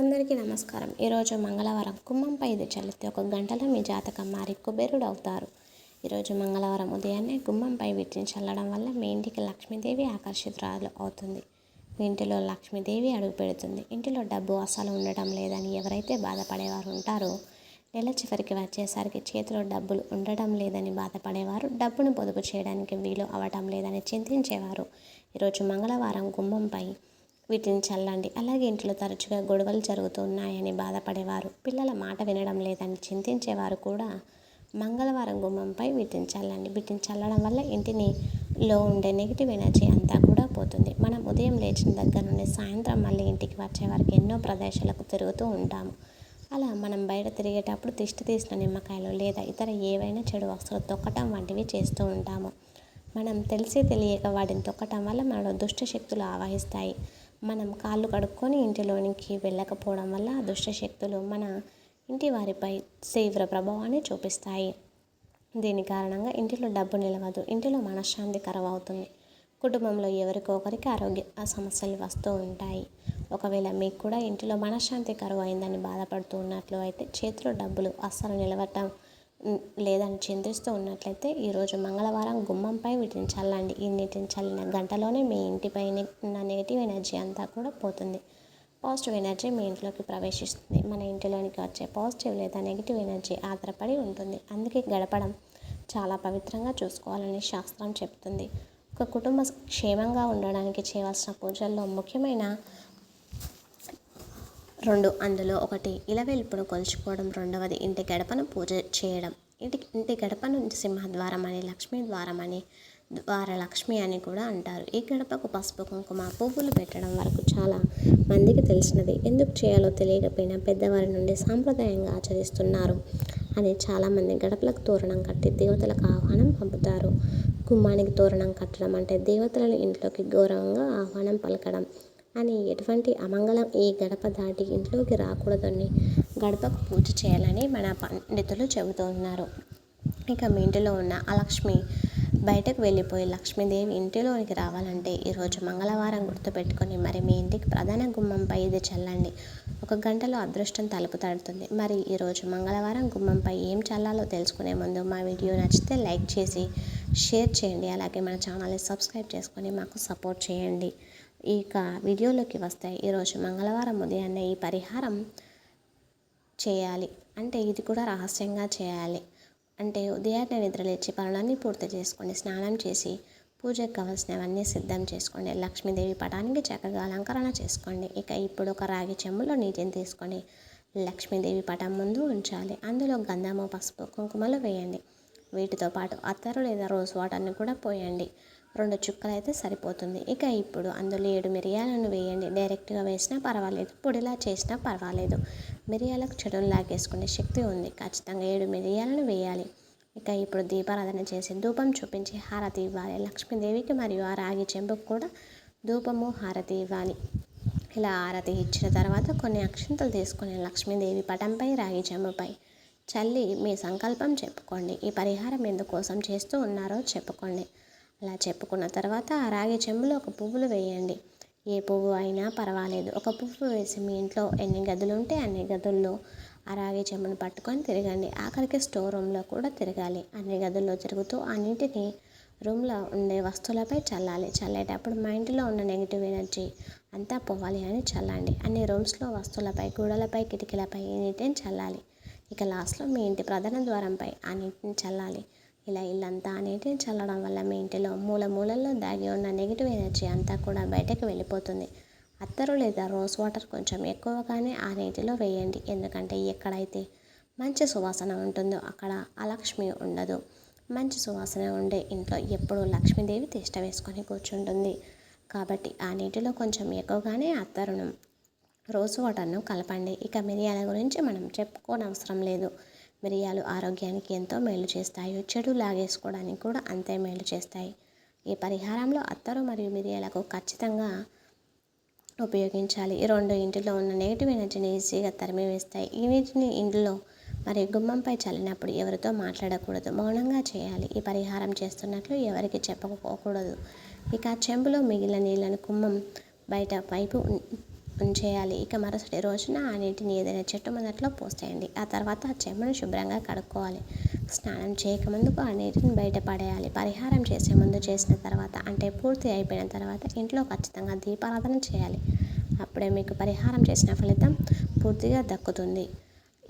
అందరికీ నమస్కారం. ఈరోజు మంగళవారం కుంభంపై ఇది చల్లితే ఒక గంటలో మీ జాతకం మారి కుబేరుడు అవుతారు ఈరోజు మంగళవారం ఉదయాన్నే గుమ్మంపై వీటిని చల్లడం వల్ల మీ ఇంటికి లక్ష్మీదేవి ఆకర్షితురాలు అవుతుంది. మీ ఇంటిలో లక్ష్మీదేవి అడుగు పెడుతుంది. ఇంటిలో డబ్బు అసలు ఉండటం లేదని ఎవరైతే బాధపడేవారు ఉంటారో నెల చివరికి వచ్చేసరికి చేతిలో డబ్బులు ఉండటం లేదని బాధపడేవారు డబ్బును పొదుపు చేయడానికి వీలు అవ్వటం లేదని చింతించేవారు. ఈరోజు మంగళవారం గుమ్మంపై వీటిని చల్లండి. అలాగే ఇంట్లో తరచుగా గొడవలు జరుగుతున్నాయని బాధపడేవారు. పిల్లల మాట వినడం లేదని చింతించేవారు కూడా మంగళవారం గుమ్మంపై వీటిని చల్లండి. వీటిని చల్లడం వల్ల ఇంటిని లో ఉండే నెగిటివ్ ఎనర్జీ అంతా కూడా పోతుంది. మనం ఉదయం లేచిన దగ్గర నుండి సాయంత్రం మళ్ళీ ఇంటికి వచ్చే వరకు ఎన్నో ప్రదేశాలకు తిరుగుతూ ఉంటాము. అలా మనం బయట తిరిగేటప్పుడు తిష్టి తీసిన నిమ్మకాయలు లేదా ఇతర ఏవైనా చెడు వస్తువులు తొక్కటం వంటివి చేస్తూ ఉంటాము. మనం తెలిసి తెలియక వాటిని తొక్కటం వల్ల మనలో దుష్ట శక్తులు ఆవహిస్తాయి. మనం కాళ్ళు కడుక్కొని ఇంటిలోనికి వెళ్ళకపోవడం వల్ల దుష్టశక్తులు శక్తులు మన ఇంటి వారిపై తీవ్ర ప్రభావాన్ని చూపిస్తాయి. దీని కారణంగా ఇంటిలో డబ్బు నిలవదు ఇంటిలో మనశ్శాంతి కరువు అవుతుంది కుటుంబంలో ఎవరికో ఒకరికి ఆరోగ్య సమస్యలు వస్తూ ఉంటాయి. ఒకవేళ మీకు కూడా ఇంటిలో మనశ్శాంతి కరువు అయిందని బాధపడుతూ ఉన్నట్లు అయితే చేతిలో డబ్బులు అస్సలు నిలవటం లేదని చింతిస్తూ ఉన్నట్లయితే ఈరోజు మంగళవారం గుమ్మంపై వీటిని చల్లండి. వీటిని చల్లిన గంటలోనే మీ ఇంటిపై ఉన్న నెగిటివ్ ఎనర్జీ అంతా కూడా పోతుంది. పాజిటివ్ ఎనర్జీ మీ ఇంట్లోకి ప్రవేశిస్తుంది. మన ఇంటిలోనికి వచ్చే పాజిటివ్ లేదా నెగిటివ్ ఎనర్జీ ఆధారపడి ఉంటుంది. అందుకే గడపడం చాలా పవిత్రంగా చూసుకోవాలని శాస్త్రం చెప్తుంది. ఒక కుటుంబ క్షేమంగా ఉండడానికి చేయవలసిన పూజల్లో ముఖ్యమైన రెండు అందులో ఒకటి ఇలవెల్పును కొలుచుకోవడం. రెండవది ఇంటి గడపను పూజ చేయడం. ఇంటి ఇంటి గడపను సింహద్వారం అని లక్ష్మీ ద్వారం అని ద్వార లక్ష్మి అని కూడా అంటారు. ఈ గడపకు పసుపు కుంకుమ పువ్వులు పెట్టడం వరకు చాలా మందికి తెలిసినది. ఎందుకు చేయాలో తెలియకపోయినా పెద్దవారి నుండి సాంప్రదాయంగా ఆచరిస్తున్నారు అని చాలామంది గడపలకు తోరణం కట్టి దేవతలకు ఆహ్వానం పంపుతారు. గుమ్మానికి తోరణం కట్టడం అంటే దేవతలను ఇంట్లోకి గౌరవంగా ఆహ్వానం పలకడం. అని ఎటువంటి అమంగళం ఈ గడప దాటి ఇంట్లోకి రాకూడదని గడపకు పూజ చేయాలని మన పండితులు చెబుతూ ఉన్నారు. ఇక మీ ఇంటిలో ఉన్న ఆ లక్ష్మి బయటకు వెళ్ళిపోయి లక్ష్మీదేవి ఇంటిలోనికి రావాలంటే ఈరోజు మంగళవారం గుర్తుపెట్టుకొని మరి మీ ఇంటికి ప్రధాన గుమ్మంపై ఇది చల్లండి. ఒక గంటలో అదృష్టం తలుపు తడుతుంది. మరి ఈరోజు మంగళవారం గుమ్మంపై ఏం చల్లాలో తెలుసుకునే ముందు మా వీడియో నచ్చితే లైక్ చేసి షేర్ చేయండి. అలాగే మన ఛానల్ని సబ్స్క్రైబ్ చేసుకొని మాకు సపోర్ట్ చేయండి. ఇక వీడియోలోకి వస్తే ఈరోజు మంగళవారం ఉదయాన్నే ఈ పరిహారం చేయాలి. అంటే ఇది కూడా రహస్యంగా చేయాలి. అంటే ఉదయాన్నే నిద్రలేచి పనులన్నీ పూర్తి చేసుకోండి స్నానం చేసి పూజకు కావాల్సినవన్నీ సిద్ధం చేసుకోండి. లక్ష్మీదేవి పటానికి చక్కగా అలంకరణ చేసుకోండి. ఇక ఇప్పుడు ఒక రాగి చెంబులో నీటిని తీసుకొని లక్ష్మీదేవి పటం ముందు ఉంచాలి. అందులో గంధము పసుపు కుంకుమలు వేయండి. వీటితో పాటు అత్తరు లేదా రోజ్ వాటర్ని కూడా పోయండి. రెండు చుక్కలు అయితే సరిపోతుంది. ఇక ఇప్పుడు అందులో ఏడు మిరియాలను వేయండి. డైరెక్ట్గా వేసినా పర్వాలేదు. పొడిలా చేసినా పర్వాలేదు. మిరియాలకు చెడును లాగేసుకునే శక్తి ఉంది. ఖచ్చితంగా ఏడు మిరియాలను వేయాలి. ఇక ఇప్పుడు దీపారాధన చేసి ధూపం చూపించి హారతి ఇవ్వాలి. లక్ష్మీదేవికి మరియు ఆ రాగి చెంబుకు కూడా ధూపము హారతి ఇవ్వాలి. ఇలా హారతి ఇచ్చిన తర్వాత కొన్ని అక్షంతలు తీసుకుని లక్ష్మీదేవి పటంపై రాగి చెంబుపై చల్లి మీ సంకల్పం చెప్పుకోండి. ఈ పరిహారం ఎందుకోసం చేస్తూ ఉన్నారో చెప్పుకోండి. అలా చెప్పుకున్న తర్వాత ఆ రాగి చెంబులో ఒక పువ్వులు వేయండి. ఏ పువ్వు అయినా పర్వాలేదు. ఒక పువ్వు వేసి మీ ఇంట్లో ఎన్ని గదులు ఉంటే అన్ని గదుల్లో ఆ రాగి చెంబును పట్టుకొని తిరగండి. ఆఖరికి స్టోర్ రూమ్లో కూడా తిరగాలి. అన్ని గదుల్లో తిరుగుతూ అన్నింటినీ రూమ్లో ఉండే వస్తువులపై చల్లాలి. చల్లేటప్పుడు మా ఇంటిలో ఉన్న నెగిటివ్ ఎనర్జీ అంతా పోవాలి అని చల్లండి. అన్ని రూమ్స్లో వస్తువులపై గోడలపై కిటికీలపై ఈ నీటిని చల్లాలి. ఇక లాస్ట్లో మీ ఇంటి ప్రధాన ద్వారంపై ఆ నీటిని చల్లాలి. ఇలా ఇల్లంతా నీటిని చల్లడం వల్ల మీ ఇంటిలో మూల మూలల్లో దాగి ఉన్న నెగిటివ్ ఎనర్జీ అంతా కూడా బయటకు వెళ్ళిపోతుంది. అత్తరు లేదా రోజ్ వాటర్ కొంచెం ఎక్కువగానే ఆ నీటిలో వేయండి. ఎందుకంటే ఎక్కడైతే మంచి సువాసన ఉంటుందో అక్కడ అలక్ష్మి ఉండదు. మంచి సువాసన ఉండే ఇంట్లో ఎప్పుడూ లక్ష్మీదేవి తిష్ట వేసుకొని కూర్చుంటుంది. కాబట్టి ఆ నీటిలో కొంచెం ఎక్కువగానే అత్తరును రోజు వాటర్ను కలపండి. ఇక మిరియాల గురించి మనం చెప్పుకోనవసరం లేదు. మిరియాలు ఆరోగ్యానికి ఎంతో మేలు చేస్తాయి. చెడు లాగేసుకోవడానికి కూడా అంతే మేలు చేస్తాయి. ఈ పరిహారంలో అత్తరు మరియు మిరియాలకు ఖచ్చితంగా ఉపయోగించాలి. ఈ రెండు ఇంటిలో ఉన్న నెగిటివ్ ఎనర్జీని ఈజీగా తరిమి వేస్తాయి ఈ నీటిని ఇంట్లో మరి గుమ్మంపై చల్లినప్పుడు ఎవరితో మాట్లాడకూడదు. మౌనంగా చేయాలి. ఈ పరిహారం చేస్తున్నట్లు ఎవరికి చెప్పకపోకూడదు. ఇక చెంబులో మిగిలిన నీళ్ళను కుమ్మం బయట పైపు ఉంచేయాలి ఇక మరుసటి రోజున ఆ నీటిని ఏదైనా చెట్టు మొదట్లో పోసేయండి. ఆ తర్వాత ఆ చెమ్మను శుభ్రంగా కడుక్కోవాలి. స్నానం చేయకముందుకు ఆ నీటిని బయట పడేయాలి. పరిహారం చేసే ముందు చేసిన తర్వాత అంటే పూర్తి అయిపోయిన తర్వాత ఇంట్లో ఖచ్చితంగా దీపారాధన చేయాలి. అప్పుడే మీకు పరిహారం చేసిన ఫలితం పూర్తిగా దక్కుతుంది.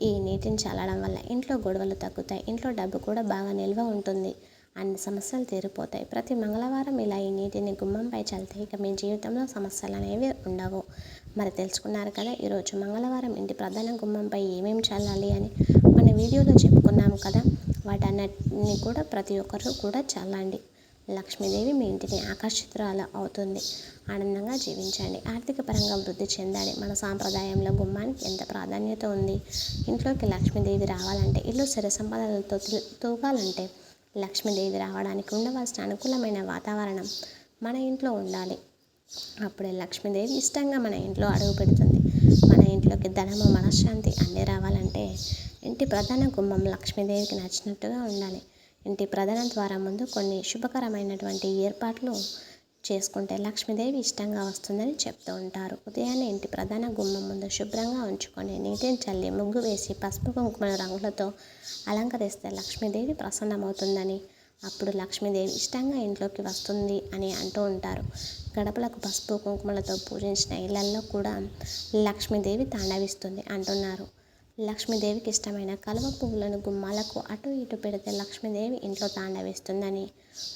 ఈ నీటిని చల్లడం వల్ల ఇంట్లో గొడవలు తగ్గుతాయి. ఇంట్లో డబ్బు కూడా బాగా నిల్వ ఉంటుంది. అన్ని సమస్యలు తీరిపోతాయి. ప్రతి మంగళవారం ఇలా ఈ నీటిని గుమ్మంపై చల్లితే ఇక మీ జీవితంలో సమస్యలు అనేవి ఉండవు. మరి తెలుసుకున్నారు కదా ఈరోజు మంగళవారం ఇంటి ప్రధాన గుమ్మంపై ఏమేమి చల్లాలి అని మన వీడియోలో చెప్పుకున్నాము కదా వాటన్నిటిని కూడా ప్రతి ఒక్కరు కూడా చల్లండి. లక్ష్మీదేవి మీ ఇంటిని ఆకర్షితురాలు అవుతుంది. ఆనందంగా జీవించండి. ఆర్థిక పరంగా వృద్ధి చెందాలి మన సాంప్రదాయంలో గుమ్మానికి ఎంత ప్రాధాన్యత ఉంది? ఇంట్లోకి లక్ష్మీదేవి రావాలంటే ఇల్లు సిరి సంపదలతో తూగాలంటే లక్ష్మీదేవి రావడానికి ఉండవలసిన అనుకూలమైన వాతావరణం మన ఇంట్లో ఉండాలి. అప్పుడే లక్ష్మీదేవి ఇష్టంగా మన ఇంట్లో అడుగు పెడుతుంది. మన ఇంట్లోకి ధనము మనశ్శాంతి అన్నీ రావాలంటే ఇంటి ప్రధాన గుమ్మం లక్ష్మీదేవికి నచ్చినట్టుగా ఉండాలి. ఇంటి ప్రధాన ద్వారా ముందు కొన్ని శుభకరమైనటువంటి ఏర్పాట్లు చేసుకుంటే లక్ష్మీదేవి ఇష్టంగా వస్తుందని చెప్తూ ఉంటారు. ఉదయాన్నే ఇంటి ప్రధాన గుమ్మం ముందు శుభ్రంగా ఉంచుకొని నీటిని చల్లి ముగ్గు వేసి పసుపు కుంకుమ రంగులతో అలంకరిస్తే లక్ష్మీదేవి ప్రసన్నమవుతుందని అప్పుడు లక్ష్మీదేవి ఇష్టంగా ఇంట్లోకి వస్తుంది అని అంటూ ఉంటారు. గడపలకు పసుపు కుంకుమలతో పూజించిన ఇళ్ళల్లో కూడా లక్ష్మీదేవి తాండవిస్తుంది అంటున్నారు. లక్ష్మీదేవికి ఇష్టమైన కలువ పువ్వులను గుమ్మాలకు అటు ఇటు పెడితే లక్ష్మీదేవి ఇంట్లో తాండవిస్తుందని.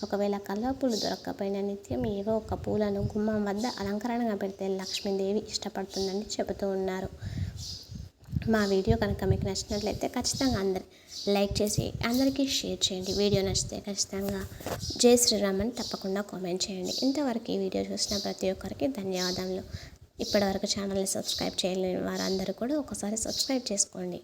ఒకవేళ కలువ పూలు దొరక్కపోయినా నిత్యం ఏవో ఒక పూలను గుమ్మం వద్ద అలంకరణగా పెడితే లక్ష్మీదేవి ఇష్టపడుతుందని చెబుతూ ఉన్నారు. మా వీడియో కనుక మీకు నచ్చినట్లయితే ఖచ్చితంగా అందరు లైక్ చేసి అందరికీ షేర్ చేయండి. వీడియో నచ్చితే ఖచ్చితంగా జై శ్రీరామ్ అని తప్పకుండా కామెంట్ చేయండి. ఇంతవరకు ఈ వీడియో చూసిన ప్రతి ఒక్కరికి ధన్యవాదములు. ఇప్పటివరకు ఛానల్ని సబ్స్క్రైబ్ చేయలేని వారందరూ కూడా ఒకసారి సబ్స్క్రైబ్ చేసుకోండి.